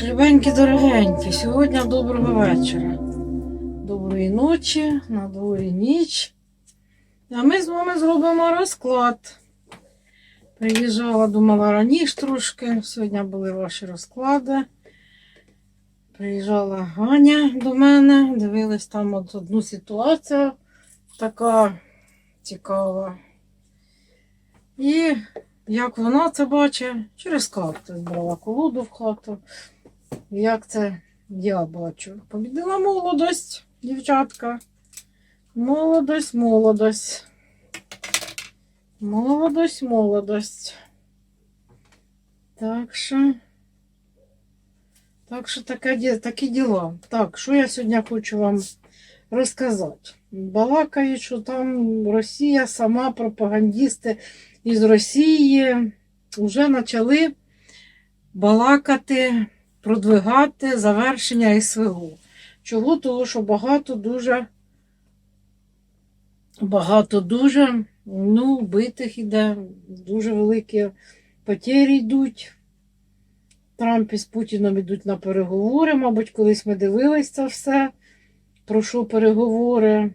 Так, любенькі, дорогенькі, сьогодні доброго вечора. Доброї ночі, на дворі ніч. А ми з вами зробимо розклад. Приїжджала, думала раніше трошки. Сьогодні були ваші розклади. Приїжджала Ганя до мене, дивились там от одну ситуацію така цікава. І як вона це бачить, через карту збрала колоду в хату. Як це я бачу? Побідила молодость, дівчатка. Молодость, молодость. Молодость, молодость. Так що. Так що таке, такі діла. Так, що я сьогодні хочу вам розказати? Балакають, що там Росія сама, пропагандісти із Росії вже почали балакати, продвигати завершення СВО. Чого? Того, що багато дуже, багато дуже ну, битих іде, дуже великі потері йдуть. Трамп із Путіном йдуть на переговори. Мабуть, колись ми дивились це все. Про що переговори?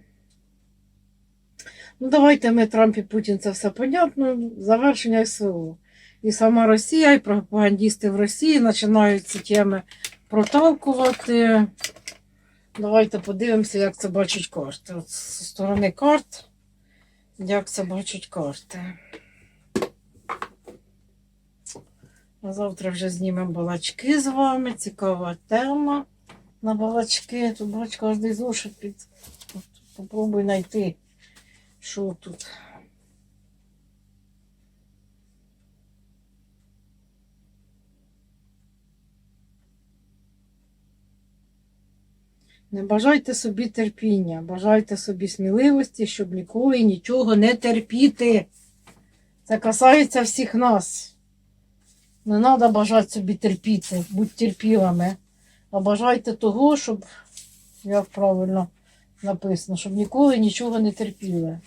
Ну, давайте ми Трамп і Путін, це все понятно. Завершення СВО. І сама Росія, і пропагандісти в Росії починають ці теми проталкувати. Давайте подивимося, як це бачать карти. От з сторони карт, як це бачать карти. А завтра вже знімемо балачки з вами. Цікава тема на балачки. Тут бач, кожний зошит під. Попробуй знайти, що тут. Не бажайте собі терпіння, бажайте собі сміливості, щоб ніколи нічого не терпіти. Це касається всіх нас. Не треба бажати собі терпіти, будь терпілими. А бажайте того, щоб, як правильно написано, щоб ніколи нічого не терпіли.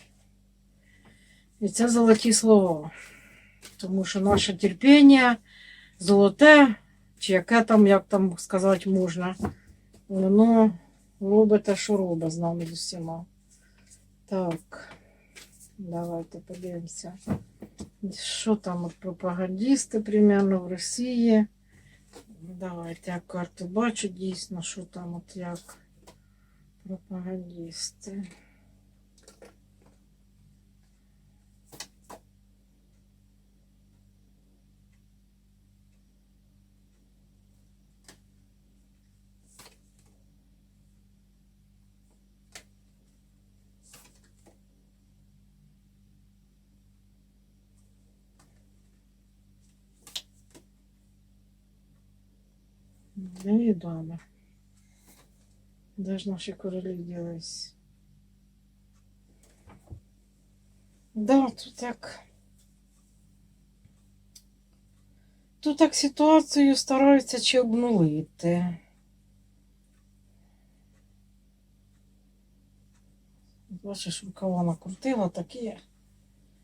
І це золоті слова. Тому що наше терпіння золоте, чи яке там, як там сказати можна, воно робить те, що з нами з усіма. Так, давайте подивимося. Що там от пропагандісти примерно в Росії? Давайте я карту бачу дійсно, що там от як пропагандисти. Невідомо. Де ж наші королі ділись? Да, тут так. Тут так ситуацію стараються чи обнулити. Бачиш, рукава накрутила такі,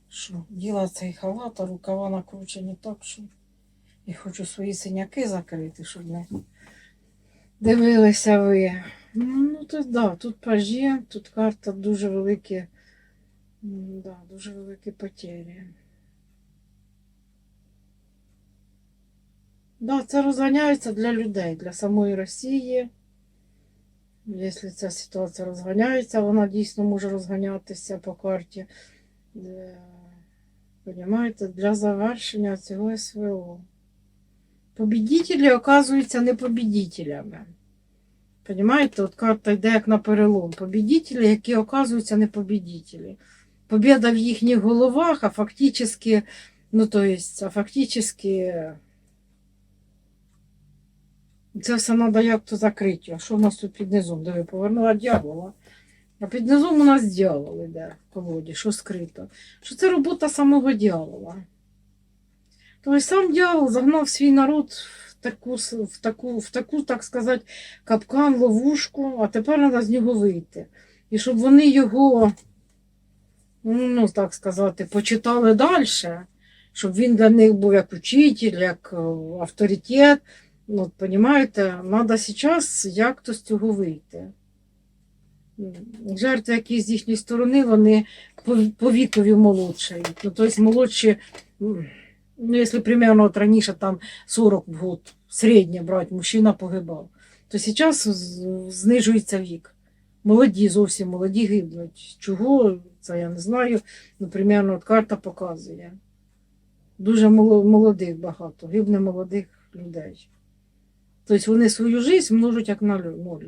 що діла цей халат, а рукава накручені так, що і хочу свої синяки закрити, щоб не дивилися ви. Ну, тут, да, тут пажі, тут карта дуже великі, да, дуже великі потері. Да, це розганяється для людей, для самої Росії. Якщо ця ситуація розганяється, вона дійсно може розганятися по карті. Е, Понімаєте, для завершення цього СВО. Побідітелі оказуються не побідітелями. Понимаєте, от карта йде як на перелом. Побідітелі, які оказуються не побідітелі. Побіда в їхніх головах, а фактично, ну то есть, а фактично це все треба як-то закрити. А що в нас тут під низом? Диви, повернула дьявола. А під низом у нас дьявол іде в колоді, що скрито. Що це робота самого дьявола. Тобто сам дьявол загнав свій народ в таку, в таку, в таку, так сказати, капкан, ловушку, а тепер треба з нього вийти. І щоб вони його, ну так сказати, почитали далі, щоб він для них був як учитель, як е, авторитет, Ну, От, понімаєте, треба зараз як-то з цього вийти. Жертви, які з їхньої сторони, вони по, вікові молодшають. Ну, тобто молодші, ну, якщо примерно от раніше там 40 в год, середнє брати, мужчина погибав, то зараз знижується вік. Молоді, зовсім молоді гибнуть. Чого, це я не знаю. Ну, примерно, от карта показує. Дуже молодих багато, гибне молодих людей. Тобто вони свою життя множать як на ноль.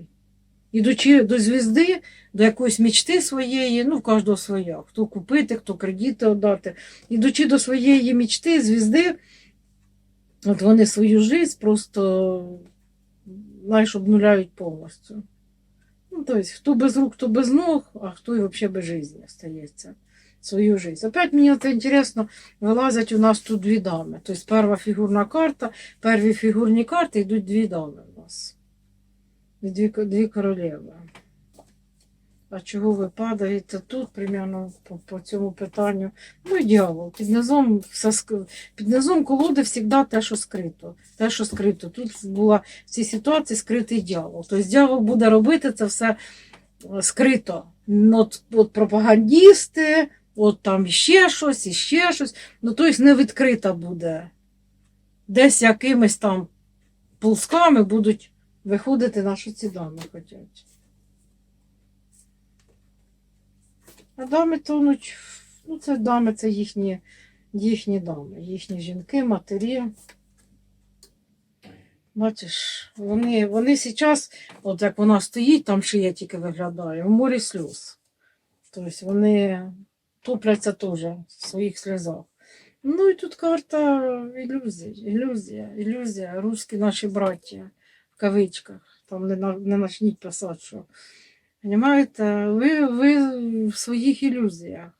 Ідучи до звізди, до якоїсь мічти своєї, ну, в кожного своя. Хто купити, хто кредити віддати. Ідучи до своєї мічти, звізди, от вони свою життя просто знаєш, обнуляють повністю. Ну, тобто, хто без рук, хто без ног, а хто і взагалі без життя остається. Свою життя. Опять мені це інтересно, вилазять у нас тут дві дами. Тобто перша фігурна карта, перві фігурні карти йдуть дві дами у нас. Дві, дві королеви. А чого ви падаєте тут, примерно по, по цьому питанню? Ну дьявол. Під низом, все, під низом колоди завжди те, що скрито. Те, що скрито. Тут була в цій ситуації скритий дьявол. Тобто дьявол буде робити це все е, скрито. Ну, От, от пропагандісти, от там ще щось, і ще щось. Ну, тобто не відкрита буде. Десь якимись там ползками будуть виходити на що ці дами хочуть. А дами тонуть, ну це дами, це їхні, їхні дами, їхні жінки, матері. Бачиш, вони, вони зараз, от як вона стоїть, там шия тільки виглядає, в морі сльоз. Тобто вони топляться теж в своїх сльозах. Ну і тут карта ілюзій, ілюзія, ілюзія, руські наші браття, кавичках. Там не, не начніть писати, що. Понимаєте, ви, ви в своїх ілюзіях.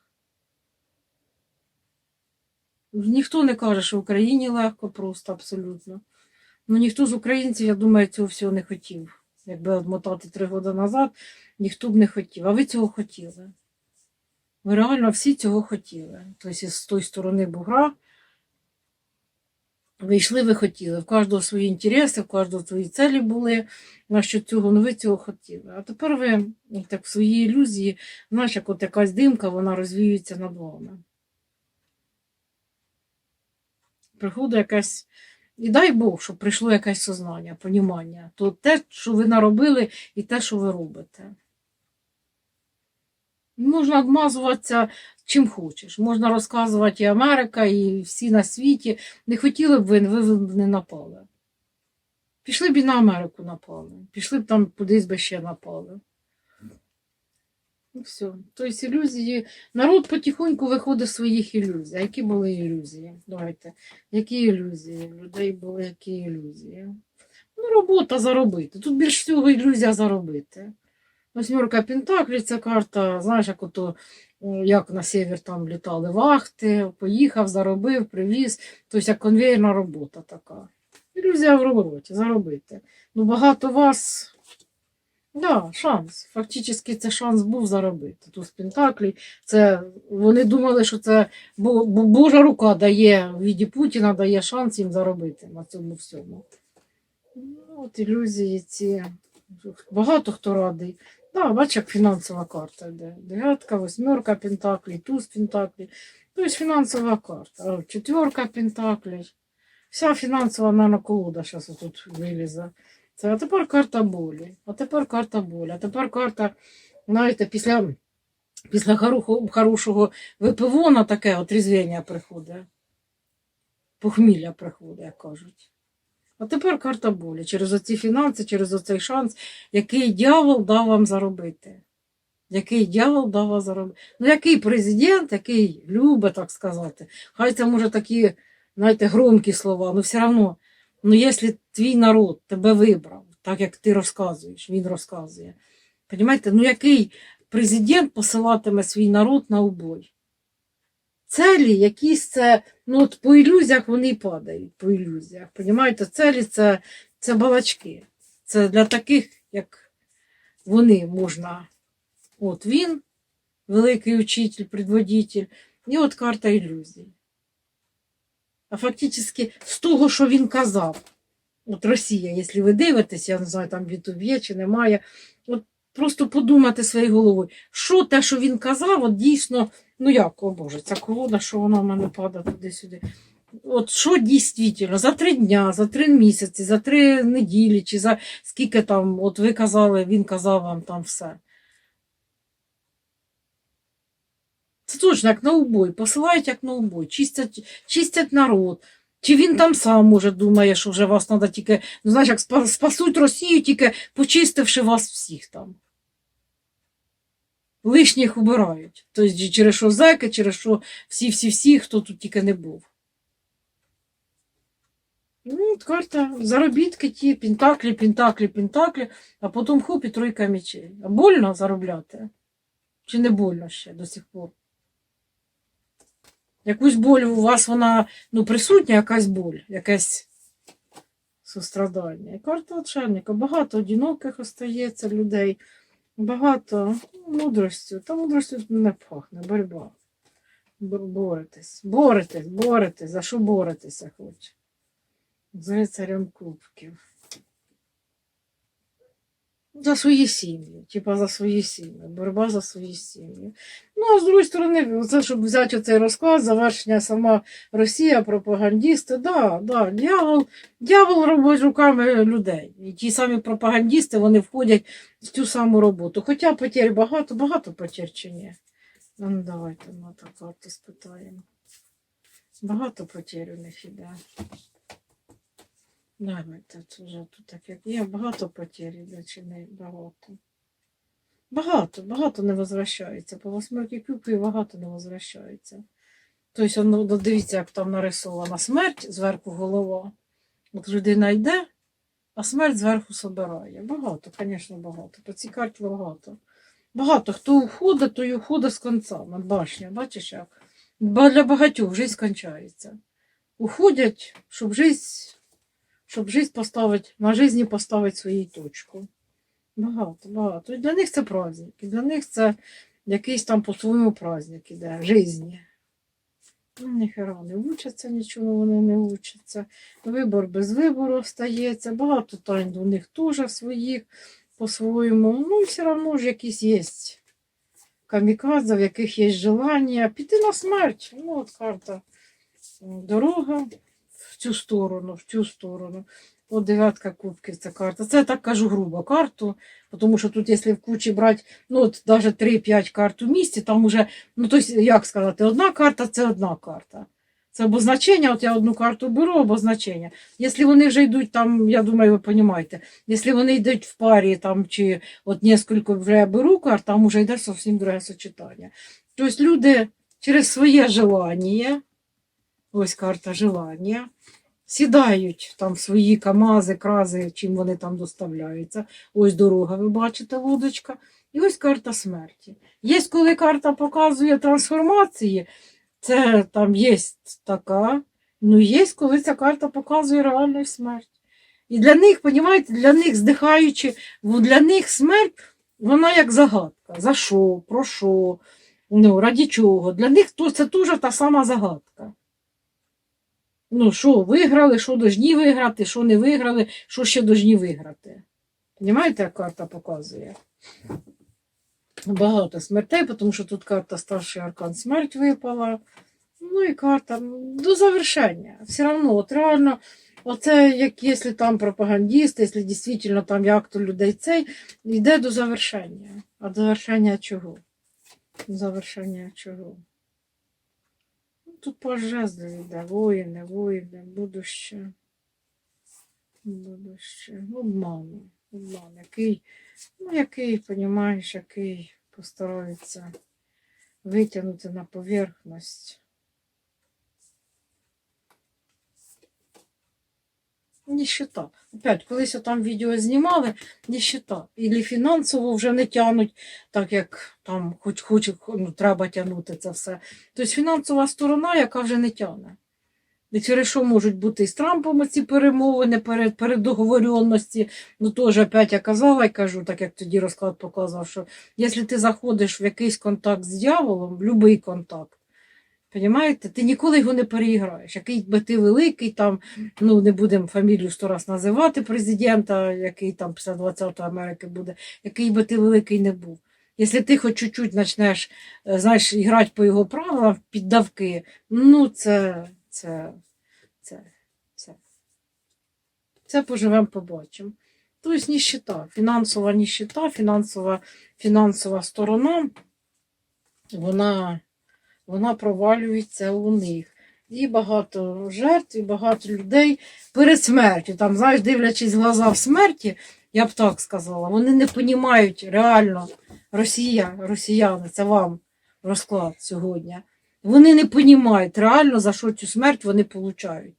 Ніхто не каже, що в Україні легко, просто абсолютно. Ну ніхто з українців, я думаю, цього всього не хотів. Якби odмотати три роки назад, ніхто б не хотів. А ви цього хотіли. Ви реально всі цього хотіли. Тобто з тої сторони бугра ви йшли, ви хотіли. В кожного свої інтереси, в кожного свої цілі були. На що цього, ну ви цього хотіли. А тепер ви так в своїй ілюзії, знаєш, як от якась димка, вона розвіюється над вами. Приходить якась. І дай Бог, щоб прийшло якесь сознання, понімання. То те, що ви наробили, і те, що ви робите. Можна обмазуватися чим хочеш. Можна розказувати і Америка, і всі на світі. Не хотіли б ви, ви не напали. Пішли б і на Америку напали. Пішли б там кудись би ще напали. Ну все. Тобто ілюзії. Народ потихоньку виходить з своїх ілюзій. А які були ілюзії? Давайте. Які ілюзії? В людей були які ілюзії? Ну, робота заробити. Тут більш всього ілюзія заробити. Восьмерка Пентаклі це карта, знаєш, як ото, як на север там літали вахти, поїхав, заробив, привіз. Тобто як конвейерна робота така. Ілюзія в роботі, заробити. Ну, багато вас. Да, шанс. Фактично це шанс був заробити. Тут Пентаклі. Це, вони думали, що це бо, бо Божа рука дає в віді Путіна, дає шанс їм заробити на цьому всьому. Ну, от ілюзії ці. Багато хто радий. Да, бач, як фінансова карта йде. Дев'ятка, восьмерка Пентаклі, туз Пентаклі. Тобто фінансова карта. Четверка Пентаклі. Вся фінансова, мабуть, колода зараз тут вилізе. Це, а тепер карта болі. А тепер карта болі. А тепер карта, знаєте, після, після хорошого, хорошого випивона таке отрізвення приходить. Похмілля приходить, як кажуть. А тепер карта болі. Через оці фінанси, через оцей шанс, який дьявол дав вам заробити. Який дьявол дав вам заробити. Ну, який президент, який любить, так сказати. Хай це може такі, знаєте, громкі слова, але все одно, ну, якщо твій народ тебе вибрав, так як ти розказуєш, він розказує. Понимаєте, ну який президент посилатиме свій народ на убой? Целі, якісь це, ну от по ілюзіях вони падають, по ілюзіях. Понімаєте, целі це, це балачки. Це для таких, як вони можна. От він, великий учитель, предводитель, і от карта ілюзій. А фактично з того, що він казав, От Росія, якщо ви дивитесь, я не знаю, там Ютуб є чи немає. От просто подумати своєю головою, що те, що він казав, от дійсно, ну як, о Боже, ця колода, що вона в мене падає туди-сюди. От що дійсно, за три дня, за три місяці, за три неділі, чи за скільки там, от ви казали, він казав вам там все. Це точно як на убой, посилають як на убой, чистять, чистять народ. Чи він там сам може думає, що вже вас треба тільки, ну знаєш, як спасуть Росію, тільки почистивши вас всіх там. Лишніх убирають. Тобто через що зеки, через що всі-всі-всі, хто тут тільки не був. Ну, карта заробітки ті, пентаклі, пентаклі, пентаклі, а потім хоп і тройка мечей. А больно заробляти? Чи не больно ще до сих пор? Якусь боль у вас вона ну, присутня, якась боль, якесь сострадання. І карта отшельника. Багато одиноких остається людей, багато мудрості. Та мудростю не пахне, боротьба. Боретесь, боретесь, боретесь. За що боретеся хоче? З рицарем кубків. За свої сім'ї, типа за свої сім'ї, боротьба за свої сім'ї. Ну, а з другої сторони, це, щоб взяти оцей розклад, завершення сама Росія, пропагандісти, да, да, дьявол, дьявол робить руками людей. І ті самі пропагандісти, вони входять в цю саму роботу. Хоча потерь багато, багато потерь чи ні? Ну, давайте на так карту спитаємо. Багато потерь у них іде. Давайте це вже тут як є, багато потерь іде чи багато. Багато, багато не возвращається. По восьмерки кубків багато не возвращається. Тобто, ну, дивіться, як там нарисована смерть зверху голова. От людина йде, а смерть зверху собирає. Багато, звісно, багато. По цій карті багато. Багато. Хто уходить, той уходить з. Над башня, бачиш як? Для багатьох життя скончається. Уходять, щоб життя, щоб життя поставить, на житті поставити свою точку. Багато, багато. І для них це праздник. І для них це якийсь там по-своєму праздник іде, житті. Ну, ніхера не вчаться, нічого вони не вчаться. Вибор без вибору стається. Багато тайн у них теж своїх по-своєму. Ну, все одно ж якісь є камікадзе, в яких є желання піти на смерть. Ну, от карта. Дорога в цю сторону, в цю сторону. От дев'ятка кубків це карта. Це так кажу грубо карту, тому що тут, якщо в кучі брати, ну от навіть 3-5 карт у місті, там уже, ну то як сказати, одна карта це одна карта. Це обозначення, от я одну карту беру, обозначення. Якщо вони вже йдуть там, я думаю, ви розумієте, якщо вони йдуть в парі, там, чи от несколько вже беру карт, там вже йде зовсім друге сочетання. Тобто люди через своє желання, ось карта желання, сідають там в свої камази, крази, чим вони там доставляються. Ось дорога, ви бачите, лодочка. І ось карта смерті. Є, коли карта показує трансформації, це там є така. Ну, є, коли ця карта показує реальну смерть. І для них, понімаєте, для них здихаючи, для них смерть, вона як загадка. За що, про що, ну, раді чого. Для них це теж та сама загадка. Ну, що виграли, що должні виграти, що не виграли, що ще должні виграти. Понімаєте, як карта показує? Багато смертей, тому що тут карта старший аркан смерть випала. Ну і карта до завершення. Все одно, от реально, оце як якщо там пропагандісти, якщо дійсно там як то людей цей, йде до завершення. А до завершення чого? До завершення чого? Тут жезлу йде, воїни, воїни, будуще. Будуще. Обман. Обман. Який, ну, який, понімаєш, який постарається витягнути на поверхність. Ніщита. Опять, колись там відео знімали, ніщита. Ілі фінансово вже не тянуть, так як там хоч, хоч ну, треба тягнути це все. Тобто фінансова сторона, яка вже не тягне. І через що можуть бути і з Трампом ці перемовини перед. Ну теж опять я казала і кажу, так як тоді розклад показав, що якщо ти заходиш в якийсь контакт з дьяволом, будь-який контакт, Понімаєте? Ти ніколи його не переіграєш. Який би ти великий, там, ну не будемо фамілію сто раз називати президента, який там після 20-го Америки буде, який би ти великий не був. Якщо ти хоч чуть-чуть почнеш, е, знаєш, грати по його правилам, піддавки, ну це, це, це, це. Це поживемо, побачимо. Тобто ніщита, фінансова ніщита, фінансова, фінансова сторона, вона, вона провалюється у них. І багато жертв, і багато людей перед смертю. Там, знаєш, дивлячись глаза в смерті, я б так сказала, вони не розуміють реально Росія, росіяни, це вам розклад сьогодні. Вони не розуміють реально, за що цю смерть вони получають.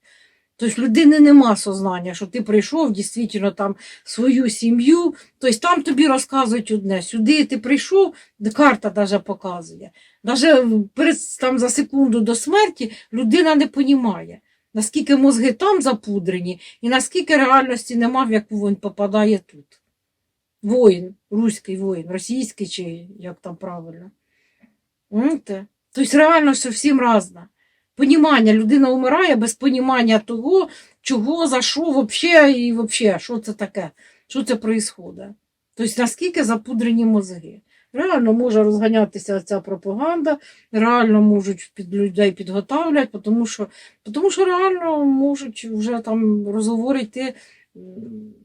Тобто людини нема сознання, що ти прийшов дійсно там свою сім'ю, тобто там тобі розказують одне. Сюди ти прийшов, карта навіть показує. Навіть там, за секунду до смерті людина не розуміє, наскільки мозги там запудрені, і наскільки реальності нема, в яку він попадає тут. Воїн, руський воїн, російський чи як там правильно. Тобто реально все всім разне. Понімання, людина вмирає без понімання того, чого, за що, вообще, і вообще, що це таке, що це відбувається. Тобто, наскільки запудрені мозги. Реально може розганятися ця пропаганда, реально можуть під людей підготавлять, тому що, тому що реально можуть вже там розговори йти м,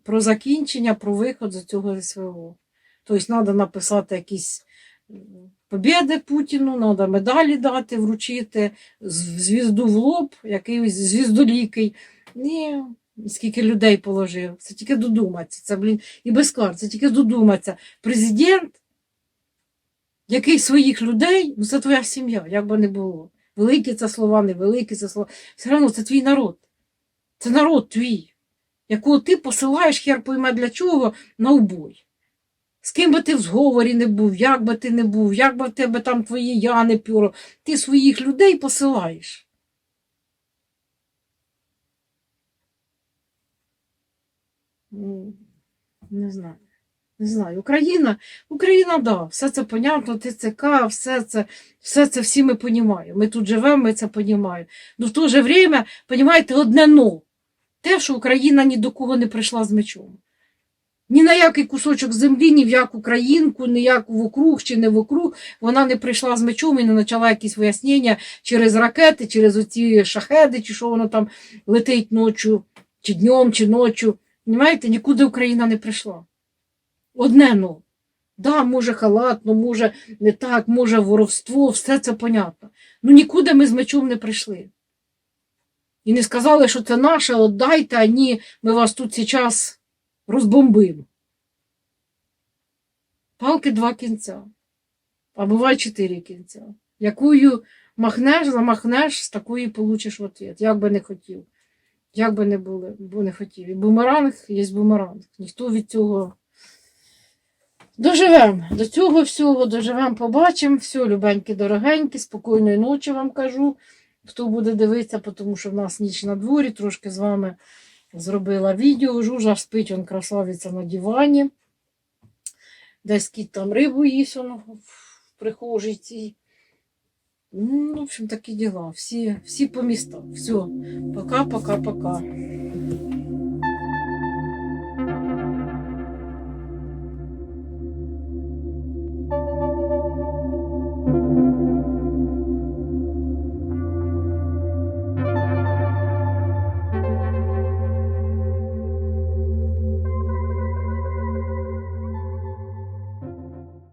про закінчення, про виход з цього СВО. Тобто треба написати якісь м, побєди Путіну, треба медалі дати, вручити, звізду в лоб, якийсь звіздолікий. Ні, скільки людей положив. Це тільки додуматися. Це, блін, і без кар, це тільки додуматися. Президент, який своїх людей, ну це твоя сім'я, як би не було. Великі це слова, невеликі це слова. Все одно це твій народ. Це народ твій, якого ти посилаєш хер пойме для чого на убой. З ким би ти в зговорі не був, як би ти не був, як би в тебе там твої я не пюро, ти своїх людей посилаєш. Ну, Не знаю. Не знаю. Україна, Україна, да, все це понятно, ТЦК, все це, все це всі ми розуміємо. Ми тут живемо, ми це розуміємо. Ну в то же время, розумієте, одне но. Те, що Україна ні до кого не прийшла з мечом. Ні на який кусочок землі, ні в яку країнку, ні як в округ чи не в округ, вона не прийшла з мечом і не почала якісь вияснення через ракети, через оці шахеди, чи що воно там летить ночі, чи днем, чи ночі. Понимаєте, нікуди Україна не прийшла. Одне ну. Да, може халатно, може не так, може воровство, все це понятно. Ну нікуди ми з мечом не прийшли. І не сказали, що це наше, отдайте, а ні, ми вас тут зараз розбомбимо. Палки два кінця. А буває чотири кінця. Якою махнеш, замахнеш, з такої получиш ответ. Як би не хотів. Як би не були, бо не хотів. І бумеранг є бумеранг. Ніхто від цього. Доживемо. До цього всього доживемо, побачимо. Все, любенькі, дорогенькі, спокійної ночі вам кажу. Хто буде дивитися, тому що в нас ніч на дворі, трошки з вами зробила відео. Жужа спить, он красавиця на дивані. Десь кіт там рибу їсть он в прихожій цій. Ну, в общем, такі діла. Всі, всі по містах. Все. Пока,